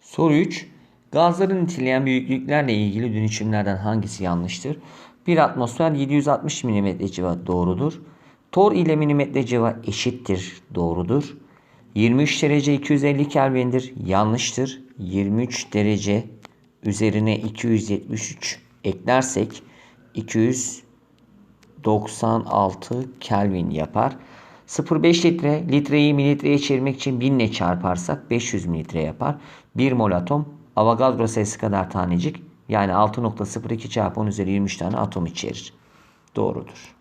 Soru 3. Gazların niteleyen büyüklüklerle ilgili dönüşümlerden hangisi yanlıştır? 1 atmosfer 760 mm civa doğrudur. Tor ile milimetre civa eşittir doğrudur. 23 derece 250 Kelvin'dir yanlıştır. 23 derece üzerine 273 eklersek 296 Kelvin yapar. 0,5 litre litreyi mililitreye çevirmek için 1000 ile çarparsak 500 mililitre yapar. 1 mol atom Avogadro sayısı kadar tanecik yani 6.02 çarpı 10 üzeri 23 tane atom içerir. Doğrudur.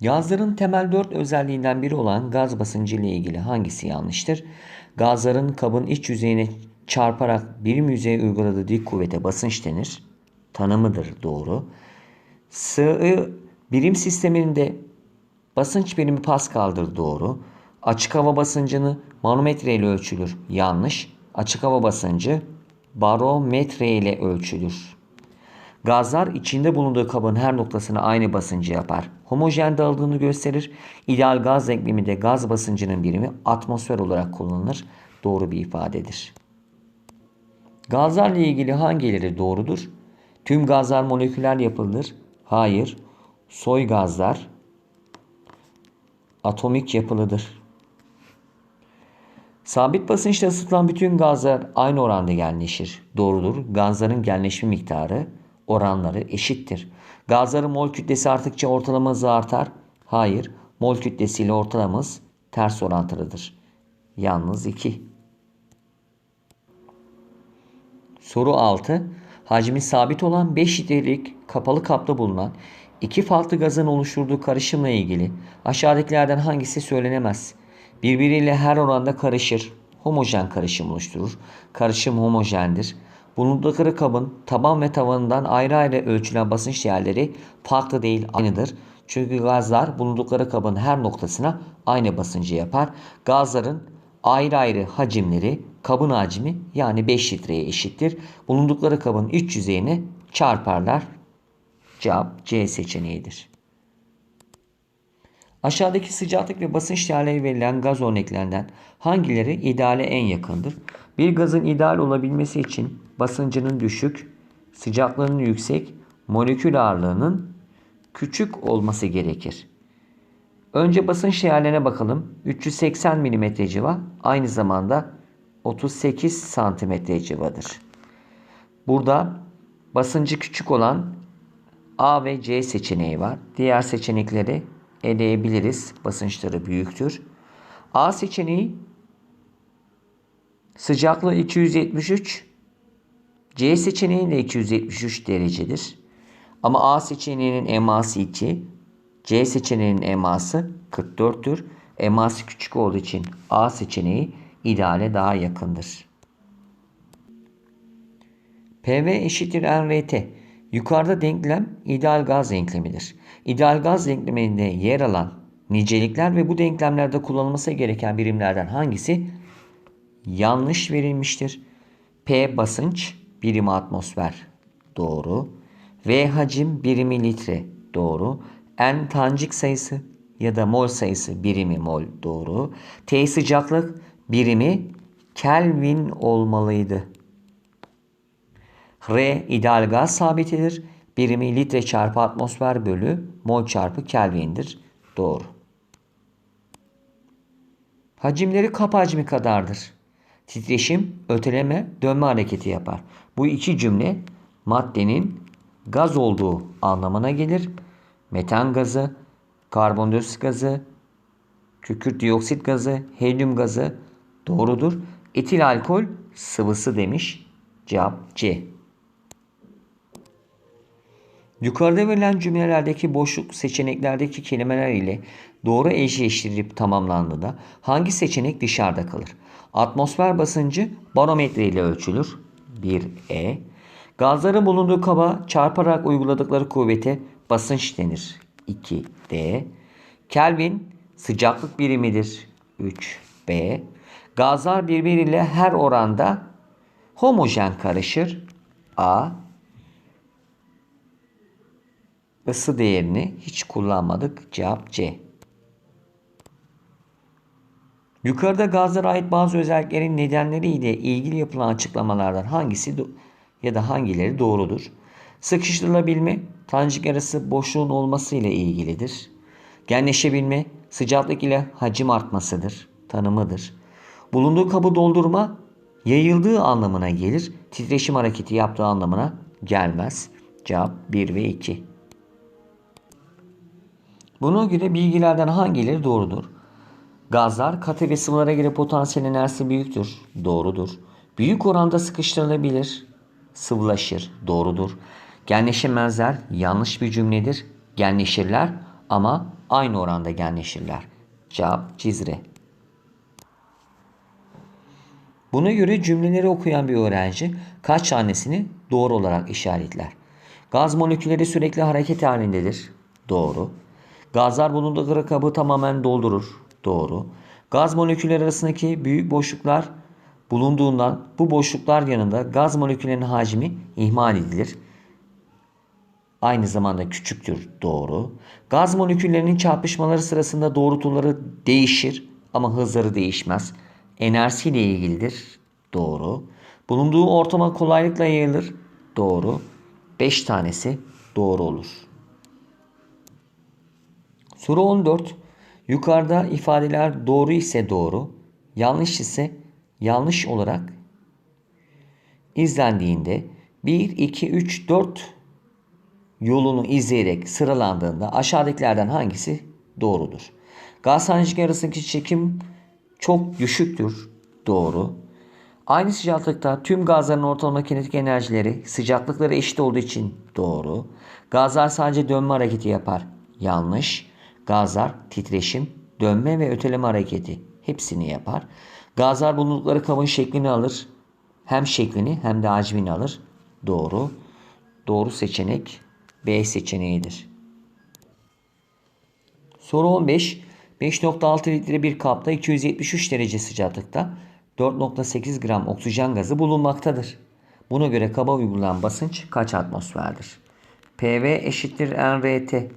Gazların temel 4 özelliğinden biri olan gaz basıncı ile ilgili hangisi yanlıştır? Gazların kabın iç yüzeyine çarparak birim yüzeye uyguladığı dik kuvvete basınç denir. Tanımıdır doğru. Sığ birim sisteminde basınç birimi Pascal'dır doğru. Açık hava basıncını manometre ile ölçülür. Yanlış. Açık hava basıncı barometre ile ölçülür. Gazlar içinde bulunduğu kabın her noktasına aynı basıncı yapar. Homojen dağıldığını gösterir. İdeal gaz denkleminde gaz basıncının birimi atmosfer olarak kullanılır. Doğru bir ifadedir. Gazlarla ilgili hangileri doğrudur? Tüm gazlar moleküler yapılıdır. Hayır. Soy gazlar atomik yapılıdır. Sabit basınçta ısıtılan bütün gazlar aynı oranda genleşir. Doğrudur. Gazların genleşme miktarı oranları eşittir. Gazların mol kütlesi arttıkça ortalama hızı artar. Hayır. Mol kütlesiyle ortalama hız ters orantılıdır. Yalnız 2. Soru 6. Hacmi sabit olan 5 litrelik kapalı kapta bulunan iki farklı gazın oluşturduğu karışımla ilgili aşağıdakilerden hangisi söylenemez? Birbiriyle her oranda karışır. Homojen karışım oluşturur. Karışım homojendir. Bulundukları kabın taban ve tavanından ayrı ayrı ölçülen basınç değerleri farklı değil aynıdır. Çünkü gazlar bulundukları kabın her noktasına aynı basıncı yapar. Gazların ayrı ayrı hacimleri kabın hacmi yani 5 litreye eşittir. Bulundukları kabın iç yüzeyine çarparlar. Cevap C seçeneğidir. Aşağıdaki sıcaklık ve basınç değerleri verilen gaz örneklerinden hangileri ideale en yakındır? Bir gazın ideal olabilmesi için basıncının düşük, sıcaklığının yüksek, molekül ağırlığının küçük olması gerekir. Önce basınç değerlerine bakalım. 380 mm civa aynı zamanda 38 cm civadır. Burada basıncı küçük olan A ve C seçeneği var. Diğer seçenekleri eleyebiliriz. Basınçları büyüktür. A seçeneği sıcaklığı 273, C seçeneği de 273 derecedir. Ama A seçeneğinin eması 2, C seçeneğinin eması 44'tür. Eması küçük olduğu için A seçeneği ideale daha yakındır. PV eşittir NRT. Yukarıda denklem ideal gaz denklemidir. İdeal gaz denkleminde yer alan nicelikler ve bu denklemlerde kullanılması gereken birimlerden hangisi yanlış verilmiştir? P basınç birimi atmosfer doğru. V hacim birimi litre doğru. N tancik sayısı ya da mol sayısı birimi mol doğru. T sıcaklık birimi Kelvin olmalıydı. R ideal gaz sabitidir. Birimi litre çarpı atmosfer bölü mol çarpı Kelvin'dir. Doğru. Hacimleri kap hacmi kadardır. Titreşim, öteleme, dönme hareketi yapar. Bu iki cümle maddenin gaz olduğu anlamına gelir. Metan gazı, karbondioksit gazı, kükürt dioksit gazı, helyum gazı doğrudur. Etil alkol sıvısı demiş. Cevap C. Yukarıda verilen cümlelerdeki boşluk seçeneklerdeki kelimeler ile doğru eşleştirilip tamamlandığında hangi seçenek dışarıda kalır? Atmosfer basıncı barometre ile ölçülür. 1E. Gazların bulunduğu kaba çarparak uyguladıkları kuvvete basınç denir. 2D. Kelvin sıcaklık birimidir. 3B. Gazlar birbiriyle her oranda homojen karışır. A. Isı değerini hiç kullanmadık. Cevap C. Yukarıda gazlara ait bazı özelliklerin nedenleriyle ilgili yapılan açıklamalardan hangisi ya da hangileri doğrudur? Sıkıştırılabilme, tanecik arası boşluğun olması ile ilgilidir. Genleşebilme, sıcaklık ile hacim artmasıdır, tanımıdır. Bulunduğu kabı doldurma, yayıldığı anlamına gelir, titreşim hareketi yaptığı anlamına gelmez. Cevap 1 ve 2. Buna göre bilgilerden hangileri doğrudur? Gazlar katı ve sıvılara göre potansiyel enerjisi büyüktür. Doğrudur. Büyük oranda sıkıştırılabilir. Sıvılaşır. Doğrudur. Genleşemezler. Yanlış bir cümledir. Genleşirler ama aynı oranda genleşirler. Cevap Cizre. Buna göre cümleleri okuyan bir öğrenci kaç tanesini doğru olarak işaretler? Gaz molekülleri sürekli hareket halindedir. Doğru. Gazlar bulundukları kabı tamamen doldurur. Doğru. Gaz molekülleri arasındaki büyük boşluklar bulunduğundan bu boşluklar yanında gaz moleküllerinin hacmi ihmal edilir. Aynı zamanda küçüktür. Doğru. Gaz moleküllerinin çarpışmaları sırasında doğrultuları değişir ama hızları değişmez. Enerjisiyle ilgilidir. Doğru. Bulunduğu ortama kolaylıkla yayılır. Doğru. 5 tanesi doğru olur. Soru 14. Yukarıda ifadeler doğru ise doğru, yanlış ise yanlış olarak izlendiğinde 1, 2, 3, 4 yolunu izleyerek sıralandığında aşağıdakilerden hangisi doğrudur? Gaz arasındaki çekim çok düşüktür. Doğru. Aynı sıcaklıkta tüm gazların ortalama kinetik enerjileri sıcaklıkları eşit olduğu için doğru. Gazlar sadece dönme hareketi yapar. Yanlış. Gazlar titreşim, dönme ve öteleme hareketi hepsini yapar. Gazlar bulundukları kabın şeklini alır. Hem şeklini hem de hacmini alır. Doğru. Doğru seçenek B seçeneğidir. Soru 15. 5.6 litre bir kapta 273 derece sıcaklıkta 4.8 gram oksijen gazı bulunmaktadır. Buna göre kaba uygulanan basınç kaç atmosferdir? PV eşittir NRT.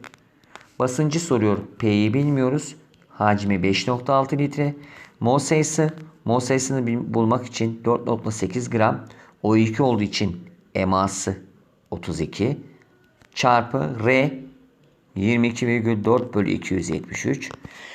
Basıncı soruyor. P'yi bilmiyoruz. Hacmi 5.6 litre. Mol sayısı. Mol sayısını bulmak için 4.8 gram. O2 olduğu için eması 32 çarpı R 22,4 bölü 273.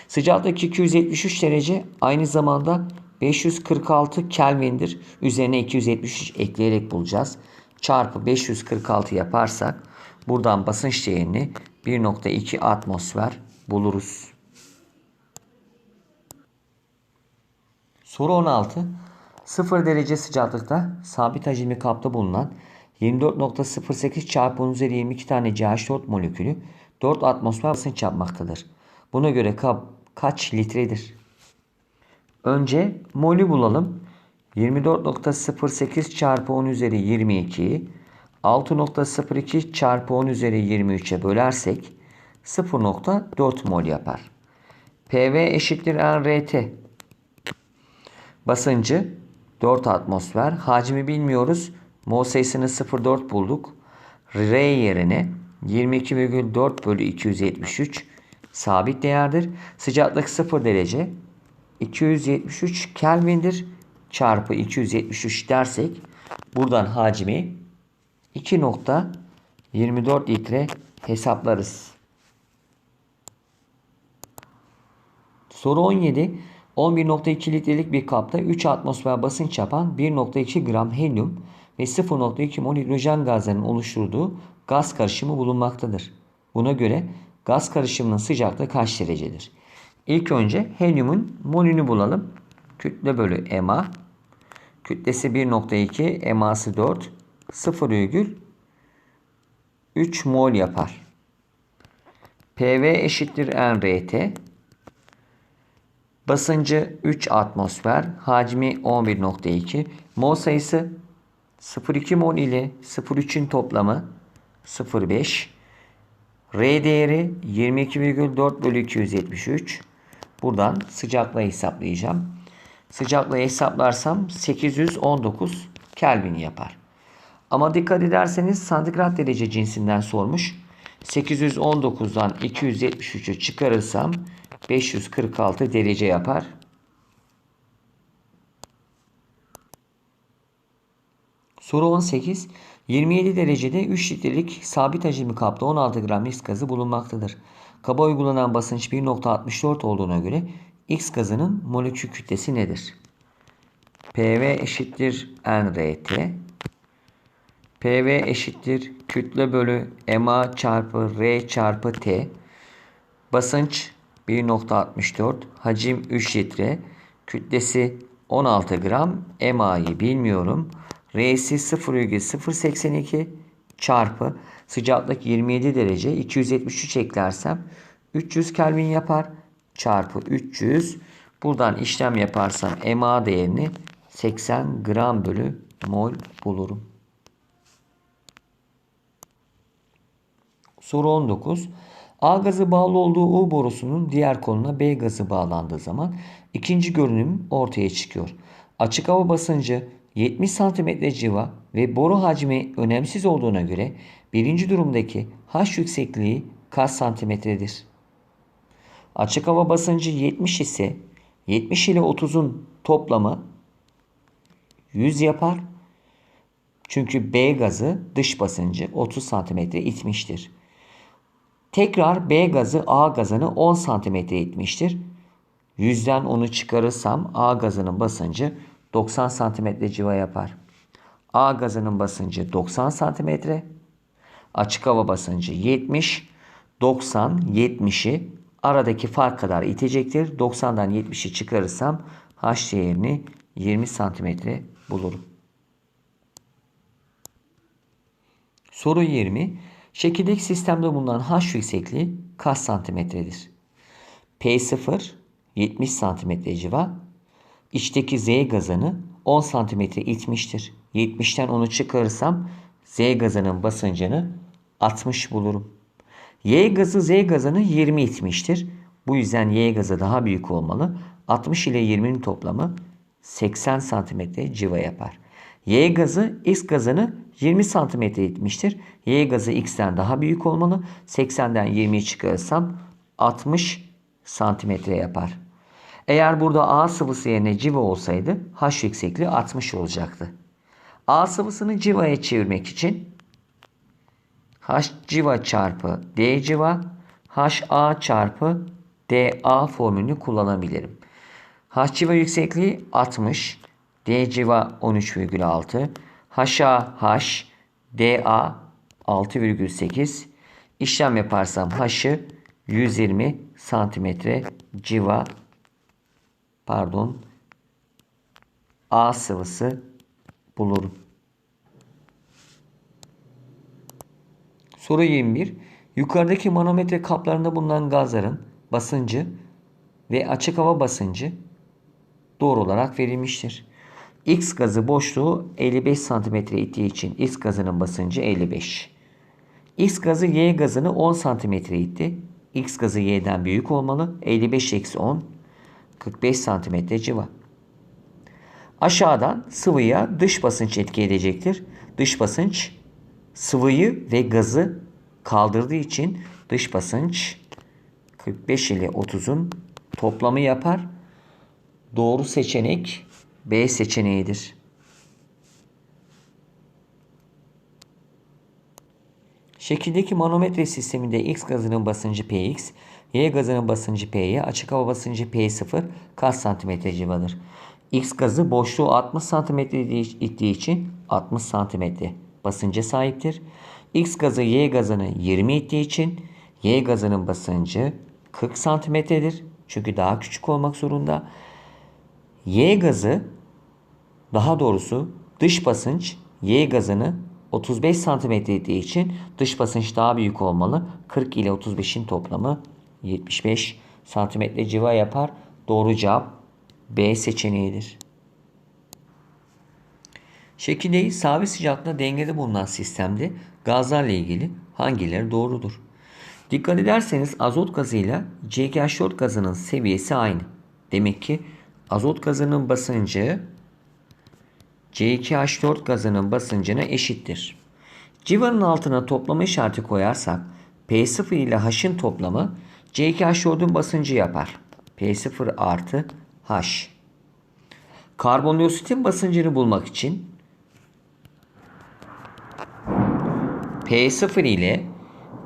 Sıcaklık 273 derece aynı zamanda 546 Kelvin'dir. Üzerine 273 ekleyerek bulacağız. Çarpı 546 yaparsak buradan basınç değerini 1.2 atmosfer buluruz. Soru 16. 0 derece sıcaklıkta sabit hacimli kapta bulunan 24.08 çarpı 10 üzeri 22 tane CH4 molekülü 4 atmosfer basınç yapmaktadır. Buna göre kap kaç litredir? Önce molü bulalım. 24.08 çarpı 10 üzeri 22'yi 6.02 çarpı 10 üzeri 23'e bölersek 0.4 mol yapar. PV eşittir NRT. Basıncı 4 atmosfer. Hacmi bilmiyoruz. Mol sayısını 0.4 bulduk. R yerine 22,4 bölü 273 sabit değerdir. Sıcaklık 0 derece. 273 Kelvin'dir. Çarpı 273 dersek buradan hacmi 2.24 litre hesaplarız. Soru 17. 11.2 litrelik bir kapta 3 atmosfer basınç yapan 1.2 gram helyum ve 0.2 mol hidrojen gazlarının oluşturduğu gaz karışımı bulunmaktadır. Buna göre gaz karışımının sıcaklığı kaç derecedir? İlk önce helyumun molünü bulalım. Kütle bölü ema. Kütlesi 1.2, eması 4. 0,3 mol yapar. PV eşittir NRT. Basıncı 3 atmosfer, hacmi 11.2, mol sayısı 0.2 mol ile 0.3'ün toplamı 0.5. R değeri 22,4 bölü 273. Buradan sıcaklığı hesaplayacağım. Sıcaklığı hesaplarsam 819 Kelvin yapar. Ama dikkat ederseniz santigrat derece cinsinden sormuş. 819'dan 273'ü çıkarırsam 546 derece yapar. Soru 18. 27 derecede 3 litrelik sabit hacimli kapta 16 gram X gazı bulunmaktadır. Kaba uygulanan basınç 1.64 olduğuna göre X gazının molekül kütlesi nedir? PV eşittir nRT PV eşittir kütle bölü MA çarpı R çarpı T. Basınç 1.64, hacim 3 litre, kütlesi 16 gram, MA'yı bilmiyorum. R'si 0,082 çarpı sıcaklık 27 derece 273 eklersem 300 Kelvin yapar çarpı 300 buradan işlem yaparsam MA değerini 80 gram bölü mol bulurum. Soru 19. A gazı bağlı olduğu U borusunun diğer koluna B gazı bağlandığı zaman ikinci görünüm ortaya çıkıyor. Açık hava basıncı 70 cm civa ve boru hacmi önemsiz olduğuna göre birinci durumdaki H yüksekliği kaç santimetredir? Açık hava basıncı 70 ise 70 ile 30'un toplamı 100 yapar. Çünkü B gazı dış basıncı 30 santimetre itmiştir. Tekrar B gazı A gazını 10 santimetre itmiştir. 100'den onu çıkarırsam A gazının basıncı 90 santimetre civa yapar. A gazının basıncı 90 santimetre. Açık hava basıncı 70. 90, 70'i aradaki fark kadar itecektir. 90'dan 70'i çıkarırsam H değerini 20 santimetre bulurum. Soru 20. Şekildeki sistemde bulunan H yüksekliği kaç santimetredir? P0 70 santimetre civa. İçteki Z gazını 10 santimetre itmiştir. 70'ten onu çıkarırsam Z gazının basıncını 60 bulurum. Y gazı Z gazını 20 itmiştir. Bu yüzden Y gazı daha büyük olmalı. 60 ile 20'nin toplamı 80 santimetre civa yapar. Y gazı X gazını 20 santimetre itmiştir. Y gazı X'ten daha büyük olmalı. 80'den 20'yi çıkarırsam 60 santimetre yapar. Eğer burada A sıvısı yerine civa olsaydı H yüksekliği 60 olacaktı. A sıvısını civaya çevirmek için H civa çarpı D civa HA çarpı DA formülünü kullanabilirim. H civa yüksekliği 60. D civa 13,6. HA H DA 6,8. İşlem yaparsam H'ı 120 santimetre civa pardon A sıvısı bulurum. Soru 21. Yukarıdaki manometre kaplarında bulunan gazların basıncı ve açık hava basıncı doğru olarak verilmiştir. X gazı boşluğu 55 cm ittiği için X gazının basıncı 55. X gazı Y gazını 10 cm itti. X gazı Y'den büyük olmalı. 55 eksi 10 45 cm civa. Aşağıdan sıvıya dış basınç etki edecektir. Dış basınç sıvıyı ve gazı kaldırdığı için dış basınç 45 ile 30'un toplamı yapar. Doğru seçenek B seçeneğidir. Şekildeki manometre sisteminde X gazının basıncı Px, Y gazının basıncı P'ye, açık hava basıncı P0 kaç santimetre civadır? X gazı boşluğu 60 santimetre ittiği için 60 santimetre basınca sahiptir. X gazı Y gazını 20 ittiği için Y gazının basıncı 40 santimetredir. Çünkü daha küçük olmak zorunda. Y gazı daha doğrusu dış basınç Y gazını 35 santimetre ettiği için dış basınç daha büyük olmalı. 40 ile 35'in toplamı 75 santimetre civa yapar. Doğru cevap B seçeneğidir. Şekilde sabit sıcaklıkta dengede bulunan sistemde gazlarla ilgili hangileri doğrudur? Dikkat ederseniz azot gazıyla CH4 gazının seviyesi aynı. Demek ki azot gazının basıncı C2H4 gazının basıncına eşittir. Civanın altına toplama işareti koyarsak P0 ile H'ın toplamı C2H4'ün basıncı yapar. P0 artı H. Karbondioksitin basıncını bulmak için P0 ile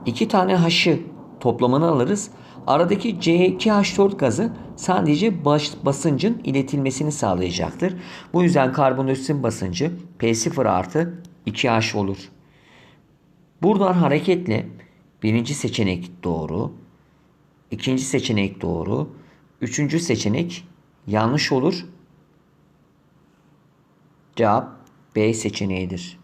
2 tane H'ı toplamını alırız. Aradaki C2H4 gazı sadece baş, basıncın iletilmesini sağlayacaktır. Bu yüzden karbondioksit basıncı P0 artı 2H olur. Buradan hareketle birinci seçenek doğru, ikinci seçenek doğru, üçüncü seçenek yanlış olur. Cevap B seçeneğidir.